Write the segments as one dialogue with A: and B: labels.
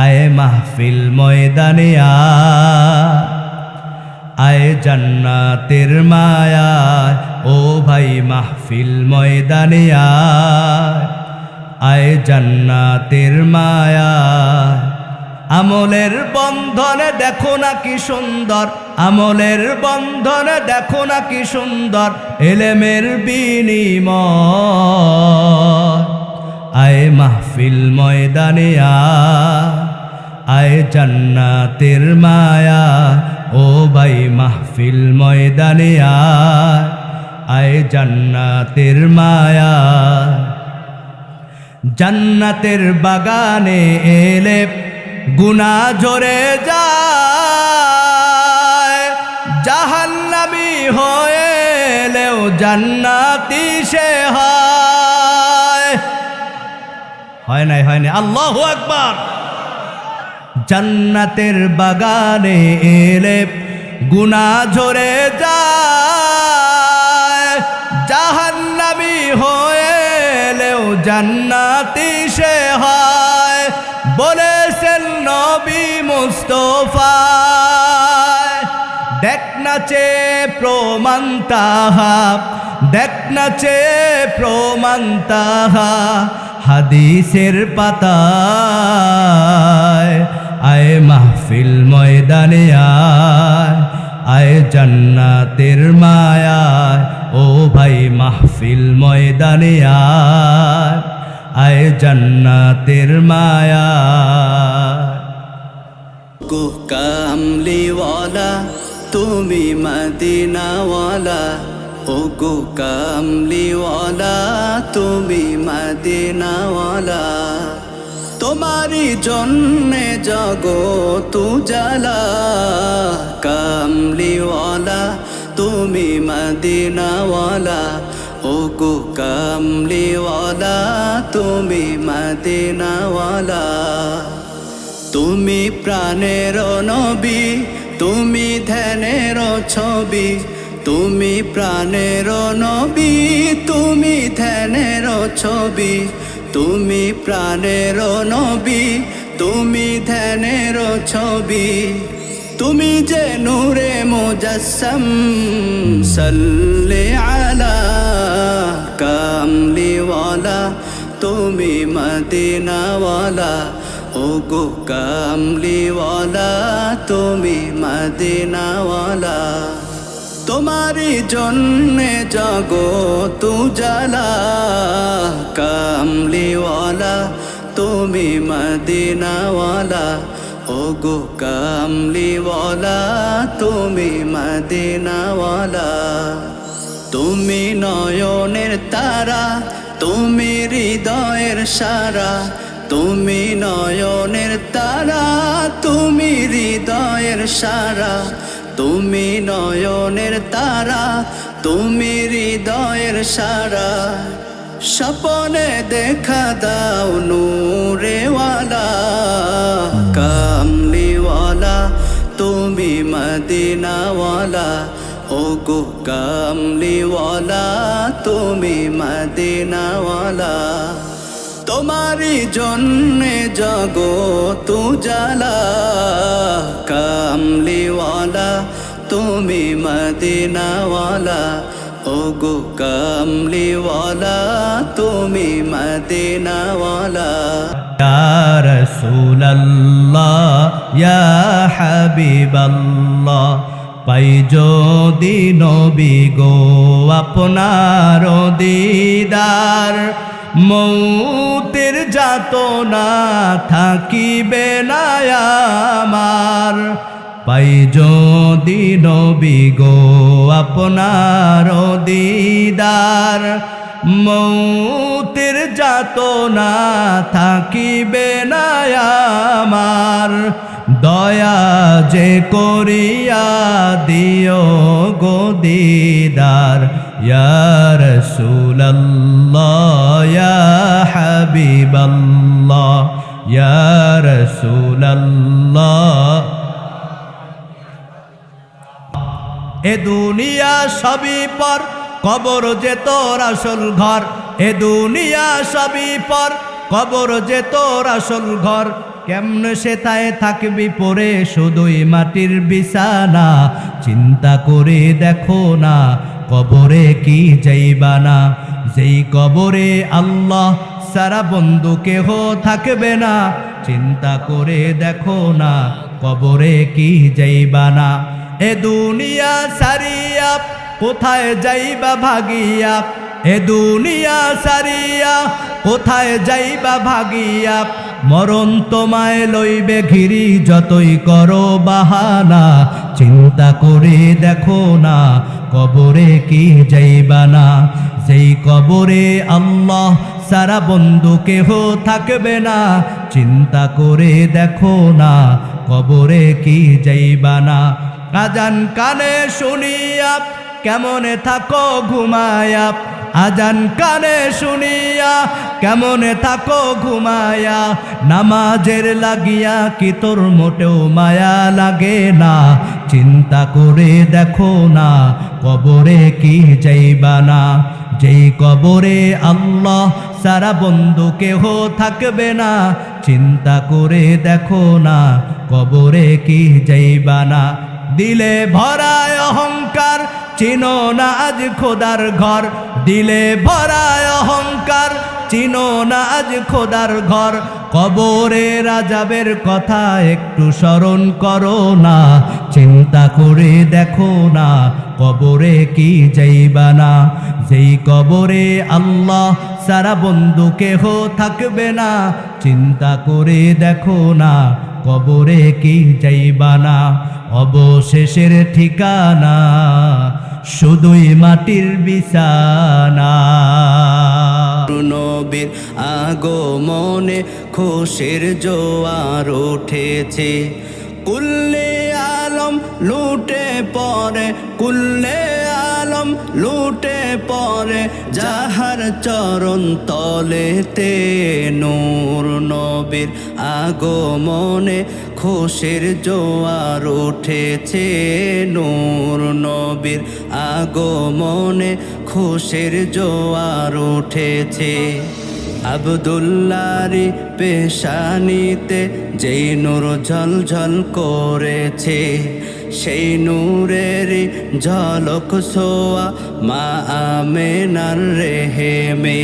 A: আয় মাহফিল ময়দানে আয় জান্নাতের মায়ায় ও ভাই মাহফিল ময়দানে আয় জান্নাতের মায়ায় আমলের বন্ধনে দেখো না কি সুন্দর, আমলের বন্ধনে দেখো না কি সুন্দর, এলেমের বিনিময়। আয় মাহফিল ময়দানে আয় আয় জান্নাতের মায়া, ও বাই মাহফিল ময়দানে আয়। আয় জান্নাতের মায়া। জান্নাতের বাগানে এলে গুনা জোরে যায়। জাহান্নামি হয়ে এলেও জান্নাতি সে হয়। হয় নাই হয় নাই। আল্লাহ একবার জান্নাতের বাগানে এলে গুনা ঝরে যায়। জাহান্নামি হয়ে এলেও জান্নাতি সে হয়, বলেছেন নবী মুস্তফা দেখ নাচে প্রমাণ তাহা, দেখ নাচে প্রমাণ তাহা হাদিসের পাতায়। আয় মাহফিল ময়দানে আয় আয় জান্নাতের মায়ায়, ও ভাই মাহফিল ময়দানে আয় আয় জান্নাতের
B: গো কামলিওয়ালা, তুমি মদিনাওয়ালা, ও গো কামলিওয়ালা, তুমি মদিনাওয়ালা। তোমারি জন্যে জগত জালা কামলিওয়ালা, তুমি মদিনাওয়ালা। ও গো কামলিওয়ালা, তুমি মদিনাওয়ালা। তুমি প্রাণের নবী, তুমি ধ্যানের ছবি। তুমি প্রাণের নবী, তুমি ধ্যানের ছবি। তুমি প্রাণের নবী, তুমি ধ্যানের ছবি। তুমি যে নূরে মুজাসম সাল্লে আলা কামলিওয়ালা। তুমি মদিনাওয়ালা ও গো কামলিওয়ালা। তুমি মদিনাওয়ালা তোমারি জন্যে জগত জালা কামলিওয়ালা, তুমি মদিনাওয়ালা ও গো কামলিওয়ালা, তুমি মদিনাওয়ালা। তুমি নয়নের তারা, তুমি হৃদয়ের সারা, তুমি নয়নের তারা, তুমি হৃদয়ের সারা। তুমি নয়নের তারা, তুমি হৃদয়ের সারা। স্বপনে দেখা দাও নূরেওয়ালা, কামলিওয়ালা, তুমি মদিনাওয়ালা। ও গো কামলিওয়ালা, তুমি মদিনাওয়ালা। তোমারি জন্যে জগত জালা তুমি মদিনাওয়ালা ও গো কামলিওয়ালা তুমি মদিনাওয়ালা
A: يا رسول الله يا حبيب الله পাই যদি নবী গো আপনার দিদার মৌতের যাতনা থাকিবে না আমার পাই যদি নবী গো আপনার দিদার, মৌতের যাতনা থাকিবে না আমার। দয়া যে করিয়া দিও গো দিদার ইয়ার সুল্লাহ ইয়া হাবিবাল্লাহ ইয়ার সুল্লাহ এ দুনিয়া সবই পর, কবর যে তোর আসল ঘর। এ দুনিয়া সবই পর, কবর যে তোর আসল ঘর। কেমনে সে তায় থাকবি পরে শুধুই মাটির বিছানা? চিন্তা করে দেখো না, কবরে কি যাইবা না যেই কবরে আল্লাহ সারা বন্ধু কেহ থাকবে না। চিন্তা করে দেখো না, কবরে কি যাইবা না এ দুনিয়া সারিয়া, কোথায় যাইবা ভাগিয়া? এ দুনিয়া সারিয়া, কোথায় যাইবা ভাগিয়া? মরণ তোমায় লইবে ঘিরি, যতই করো বাহানা। চিন্তা করে দেখো না, কবরে কি যাইবা না? সেই কবরে আল্লাহ সারা বন্ধু কেহ থাকবে না, চিন্তা করে দেখো না, কবরে কি যাইবা না? আজান কানে শুনিয়া কেমনে থাকো ঘুমায়া? আজান কানে শুনিয়া কেমনে থাকো ঘুমায়া? নামাজের লাগিয়া কি তোর মোটেও মায়া লাগে না? চিন্তা করে দেখো না, কবরে কি যাইবা না? যেই কবরে আল্লাহ সারা বন্ধু কেহ থাকবে না, চিন্তা করে দেখো না, কবরে কি যাইবা না? দিলে ভরায় অহংকার, চিনো না আজ খোদার ঘর। দিলে ভরায় অহংকার, চিনো না আজ খোদার ঘর। কবরে রাজাবের কথা একটু স্মরণ করো না। চিন্তা করে দেখো না, কবরে কি যাইবা না। যেই কবরে আল্লাহ সারা বন্ধু কেহ থাকবে না, চিন্তা করে দেখো না, কবরে কি যাইবা না। অবশেষের ঠিকানা শুধুই মাটির বিছানা।
B: নবীর আগমনে খুশির জোয়ার উঠেছে। কুল্লে আলম লুটে পরে কুল্লে আলম লুটে পরে যাহার চরণ তলেতে নূর। নবীর আগমনে খুশির জোয়ার উঠেছে নূর নবীর আগমনে, খুশির জোয়ার উঠেছে। আবদুল্লারি পেশানিতে যেই নূর ঝলঝল করেছে, সেই নূরেরই ঝলক সোয়া মা আমেনার রেহে রেহেমে।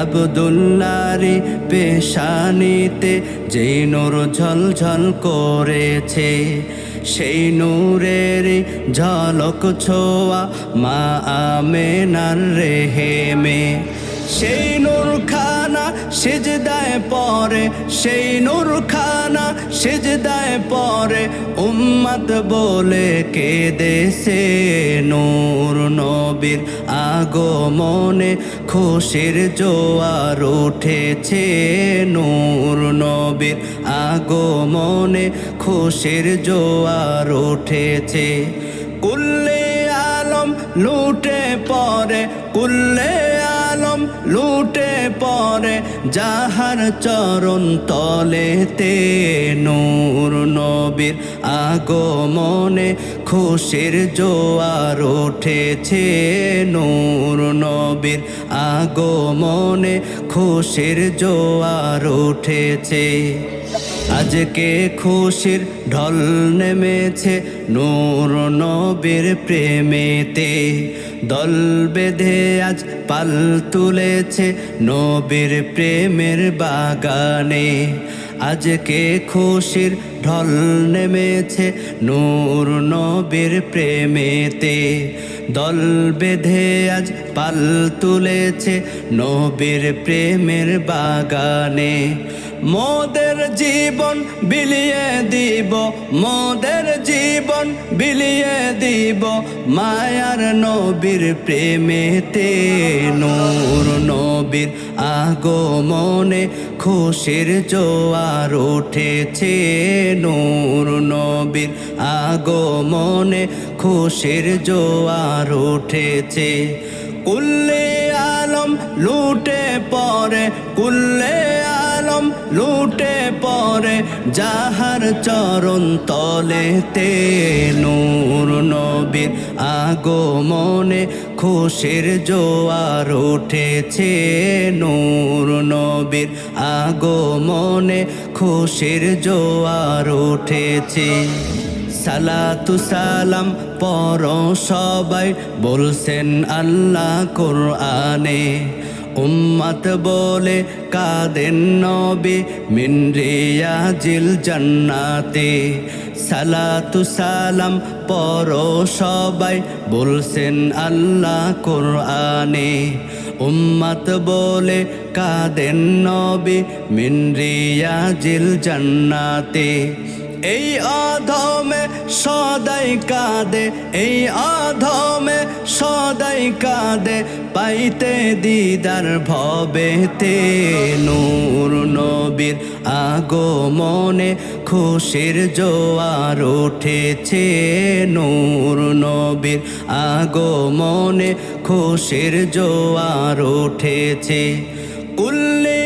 B: আবদুল্লারি পেশানিতে যে নূর ঝলঝল করেছে, সেই নূরের ঝলক ছোয়া মা আমেনার রেহেমে। সেই নূর খানা সেজদায় পরে সেই নূর খানা সেজদায় পরে উম্মত বলে কে দেশে নূর নবীর আগমনে খুশির জোয়ার উঠেছে নূর নবীর আগমনে খুশির জোয়ার উঠেছে। কুল্লে আলম লুটে পরে কুল্লে লুটে পরে যাহার চরণ তলেতে নূর নবীর আগমনে খুশির জোয়ার উঠেছে। নূর নবীর আগমনে খুশির জোয়ার উঠেছে। আজকে খুশির ঢল নেমেছে নূর নবীর প্রেমেতে। দল বেঁধে আজ পাল তুলেছে নবীর প্রেমের বাগানে। আজকে খুশির ঢল নেমেছে নূর নবীর প্রেমেতে। দল বেঁধে আজ পাল তুলেছে নবীর প্রেমের বাগানে। মোদের জীবন বিলিয়ে দিব, মোদের জীবন বিলিয়ে দিব, মায়ার নবীর প্রেমেতে নূর নবীর আগমনে খুশির জোয়ার উঠেছে, নূর নবীর আগমনে খুশির জোয়ার উঠেছে। কুল্লে আলম লুটে পরে কুল্লে লুটে পরে যাহার চরণ তলেতে নূর নবীর আগমনে খুশির জোয়ার উঠেছে নূর নবীর আগমনে খুশির জোয়ার উঠেছে। সালাতু সালাম পর সবাই, বলছেন আল্লাহ কোরআনে। উম্মত বলে কাদেন নবী মিনরিয়া জিল জান্নাতে। সালাতু সালাম পর সবাই, বলছেন আল্লাহ কোরআনে। উম্মত বলে কাদেন নবী মিনরিয়া জিল জান্নাতে। এই অধমে সদাই কাঁদে, এই অধমে সদাই কাঁদে, পাইতে দিদার ভবেতে নূর নবীর আগমনে খুশির জোয়ার উঠেছে, নূর নবীর আগমনে খুশির জোয়ার উঠেছে। কুল্লে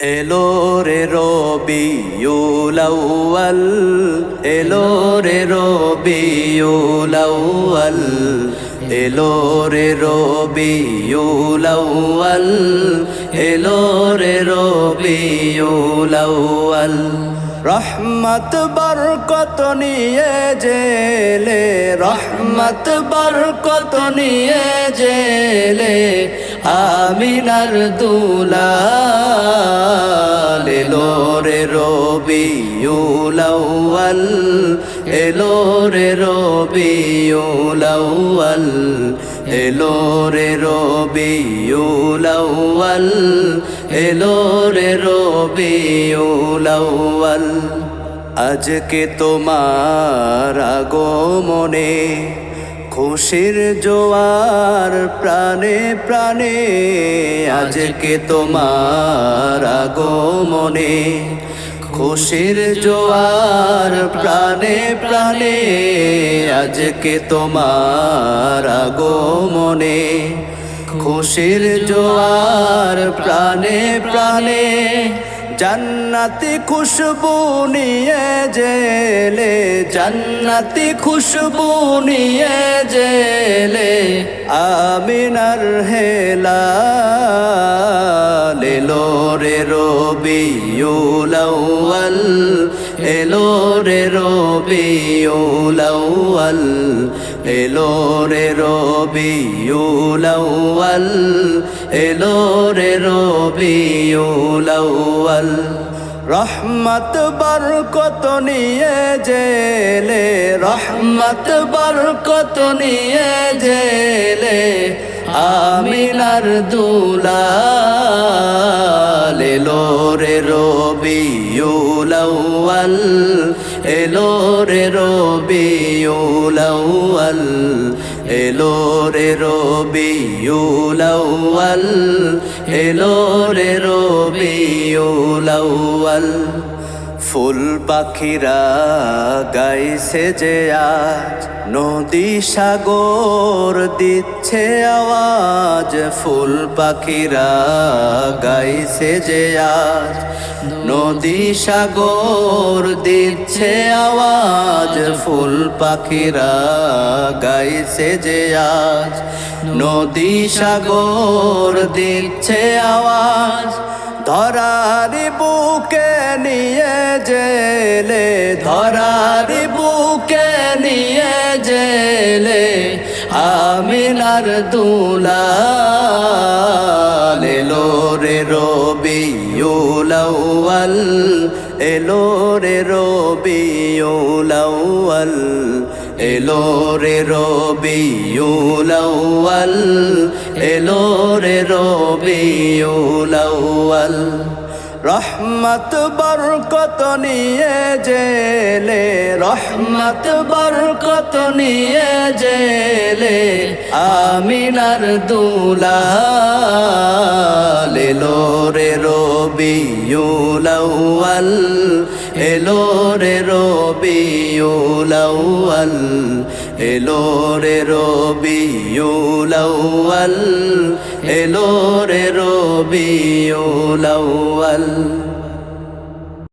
B: এলো রে রবিউল আউয়াল, এলো রে রবিউল আউয়াল, এলো রে রবিউল আউয়াল, এলো রে রবিউল আউয়াল। রহমত বরকত নিয়ে জেলে, রহমত বরকত নিয়ে জেলে আমিনার দুলাল এলো রে রবিউল আউয়াল, এলো রে রবিউল আউয়াল, এলো রে রবিউল আউয়াল, এলো রে রবিউল আউয়াল। আজকে তোমার আগমনে খুশির জোয়ার, প্রাণে প্রাণে, আজকে তোমার আগমনে। খুশির জোয়ার, প্রাণে প্রাণে, আজকে তোমার আগমনে। খুশির জোয়ার, প্রাণে প্রাণে জান্নাতি খুশবু নিয়ে জেলে, জান্নাতি খুশবু নিয়ে জেলে, আমিনার হেলা এলো রে রবিউল আউয়াল, এলো রে রবিউল আউয়াল। এলো রে রবিউল আউয়াল, এলো রে রবিউল আউয়াল। রহমত বরকত নিয়ে জেলে, রহমত বরকত নিয়ে জেলে, আমিনার দুলাল। এলো রে রবিউল আউয়াল, এলো রে রবিউল এলো রে রবিউল আউয়াল এলো রে রবিউল আউয়াল। ফুল পাখিরা গাইছে যে আজ নদী সাগর দিচ্ছে আওয়াজ। ফুল পাখিরা গাইছে যে আজ নদী সাগর দিচ্ছে আওয়াজ। ফুল পাখিরা গাইছে যে আজ নদী সাগর দিচ্ছে আওয়াজ। ধরারি বুকে নিয়ে জেলে, ধরারি বুকে নিয়ে জেলে, আমিনার দুলাল এলো রে রবিউল আউয়াল, এলো রে রবিউল আউয়াল, এলো রে রবিউল আউয়াল এলো রে রবিউল আউয়াল। রহমত বরকত নিয়ে জেলে, রহমত বরকত নিয়ে জেলে, আমিনার দুলাল এলো রে রবিউল এলো রে রবিউল এলো রে রবিউল আউয়াল এলো রে রবিউল আউয়াল।